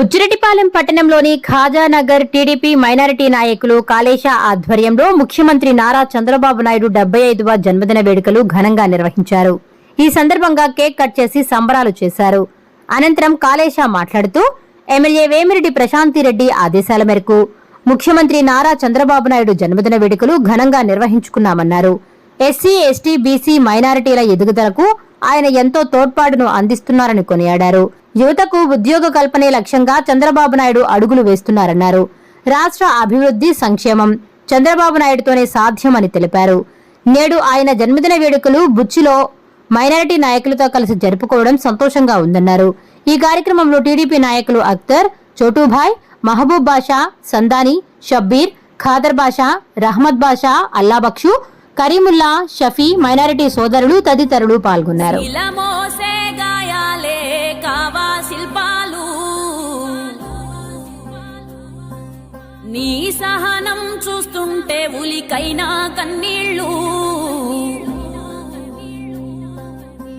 బుచ్చిరెడ్డిపాలెం పట్టణంలోని ఖాజానగర్ TDP minority నాయకులు కాళేశ ఆధ్వర్యంలో ముఖ్యమంత్రి నారా చంద్రబాబు నాయుడు డెబ్బై ఐదవ జన్మదిన వేడుకలు ఘనంగా నిర్వహించారు. ఈ సందర్భంగా కేక్ కట్ చేసి సంబరాలు చేశారు. అనంతరం కాళేశ మాట్లాడుతూ ఎమ్మెల్యే వేమిరెడ్డి ప్రశాంతిరెడ్డి ఆదేశాల మేరకు ముఖ్యమంత్రి నారా చంద్రబాబు నాయుడు జన్మదిన వేడుకలు ఘనంగా నిర్వహించుకున్నామన్నారు. ఎస్సీ ఎస్టీ బీసీ మైనారిటీల ఎదుగుదలకు ఆయన ఎంతో తోడ్పాటును అందిస్తున్నారని కొనియాడారు. యువతకు ఉద్యోగ కల్పనే లక్ష్యంగా చంద్రబాబు నాయుడు అడుగులు వేస్తున్నారన్నారు. రాష్ట్ర అభివృద్ధి సంక్షేమం చంద్రబాబు నాయుడుతోనే సాధ్యమని తెలిపారు. నేడు ఆయన జన్మదిన వేడుకలు బుచ్చిలో మైనారిటీ నాయకులతో కలిసి జరుపుకోవడం సంతోషంగా ఉందన్నారు. ఈ కార్యక్రమంలో టీడీపీ నాయకులు అఖ్తర్ చోటూభాయ్ మహబూబ్ బాషా సందాని షబ్బీర్ ఖాదర్ బాషా రహమద్ బాషా అల్లాబక్షు కరీముల్లా షఫీ మైనారిటీ సోదరులు తదితరులు పాల్గొన్నారు. నీ సహనం చూస్తుంటే ఉలికైనా కన్నీళ్ళు.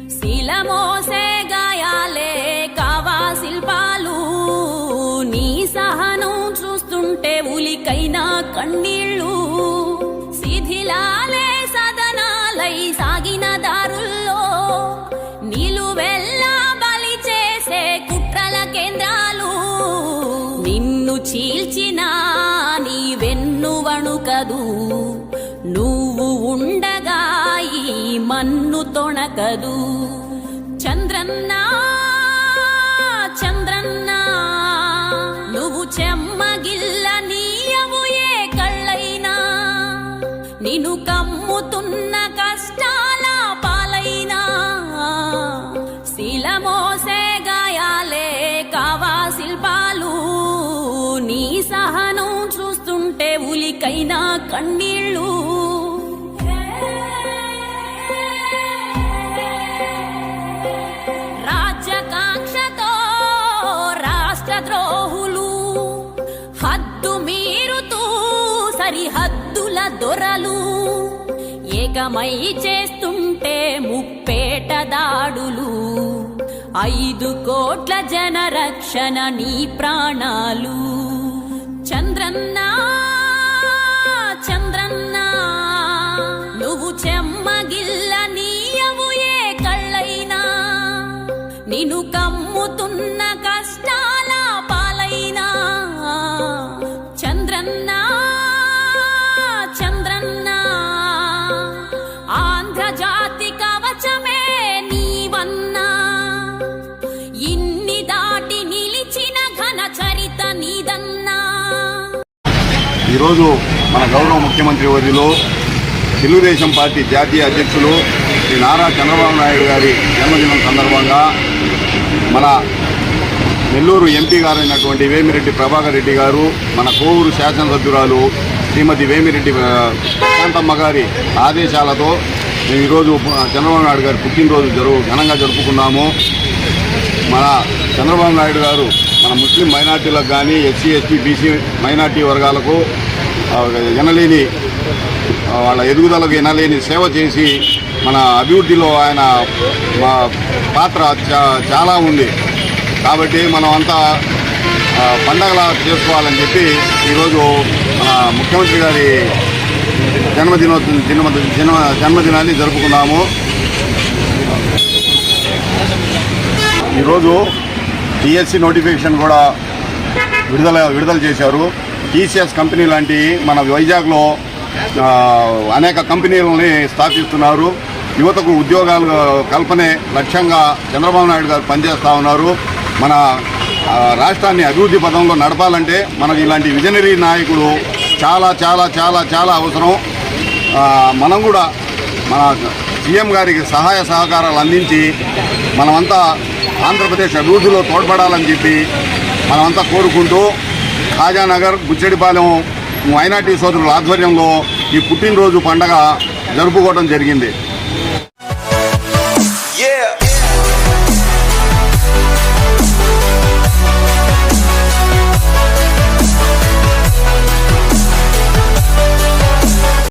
శిల మోసే గాయాలే కావా శిల్పాలు. నీ సహనం చూస్తుంటే ఉలికైనా కన్నీళ్ళు. శిథిలాలే సదనాలై సాగిన దారుల్లో. నిలువెల్లా బలి చేసే కుట్రల కేంద్రాలు. నిన్ను చీల్చి తొణకదు నువ్వు ఉండగా ఈ మన్ను తొణకదు. చంద్రన్నా ఉలికైనా కన్నీళ్ళు. రాజ్యకాంక్షతో రాష్ట్ర ద్రోహులు హద్దు మీరుతూ సరిహద్దుల దొరలు. ఏకమై చేస్తుంటే ముప్పేట దాడులు. ఐదు కోట్ల జన రక్షణ నీ ప్రాణాలు. చంద్రన్నా నిన్ను కమ్ముతున్న కష్టాల పాలైనా చంద్రన్నా చంద్రన్నా ఆంధ్రజాతి కవచమే నీవన్నా. ఇన్ని దాటి నిలిచిన ఘన చరిత నీదన్నా. ఈరోజు మన గౌరవ ముఖ్యమంత్రి వర్యులు తెలుగుదేశం పార్టీ జాతీయ అధ్యక్షులు శ్రీ నారా చంద్రబాబు నాయుడు గారి జన్మదినం సందర్భంగా మన నెల్లూరు ఎంపీ గారైనటువంటి వేమిరెడ్డి ప్రభాకర్ రెడ్డి గారు మన కోవూరు శాసనసభ్యురాలు శ్రీమతి వేమిరెడ్డి ప్రశాంతమ్మ గారి ఆదేశాలతో మేము ఈరోజు చంద్రబాబు నాయుడు గారి పుట్టినరోజు జరుగు ఘనంగా జరుపుకున్నాము. మన చంద్రబాబు నాయుడు గారు మన ముస్లిం మైనార్టీలకు కానీ ఎస్సీ ఎస్టీ బీసీ మైనార్టీ వర్గాలకు ఎనలేని వాళ్ళ ఎదుగుదలకు ఎనలేని సేవ చేసి మన అభివృద్ధిలో ఆయన మా పాత్ర చాలా ఉంది. కాబట్టి మనం అంతా పండగలా చేసుకోవాలని చెప్పి ఈరోజు మన ముఖ్యమంత్రి గారి జన్మదినో జన్మ జన్మ జన్మదినాన్ని జరుపుకున్నాము. ఈరోజు టీఎస్సీ నోటిఫికేషన్ కూడా విడుదల విడుదల చేశారు. టీసీఎస్ కంపెనీ లాంటి మన వైజాగ్లో అనేక కంపెనీలని స్థాపిస్తున్నారు యువతకు ఉద్యోగాలు కల్పనే లక్ష్యంగా చంద్రబాబు నాయుడు గారు పనిచేస్తూ ఉన్నారు. మన రాష్ట్రాన్ని అభివృద్ధి పదంలో నడపాలంటే మనకు ఇలాంటి విజనరీ నాయకుడు చాలా చాలా చాలా చాలా అవసరం. మనం కూడా మన సీఎం గారికి సహాయ సహకారాలు అందించి మనమంతా ఆంధ్రప్రదేశ్ అభివృద్ధిలో తోడ్పడాలని చెప్పి మనమంతా కోరుకుంటూ ఖాజానగర్ బుచ్చెడిపాలెం మైనార్టీ సోదరుల ఆధ్వర్యంలో ఈ పుట్టినరోజు పండగ జరుపుకోవడం జరిగింది.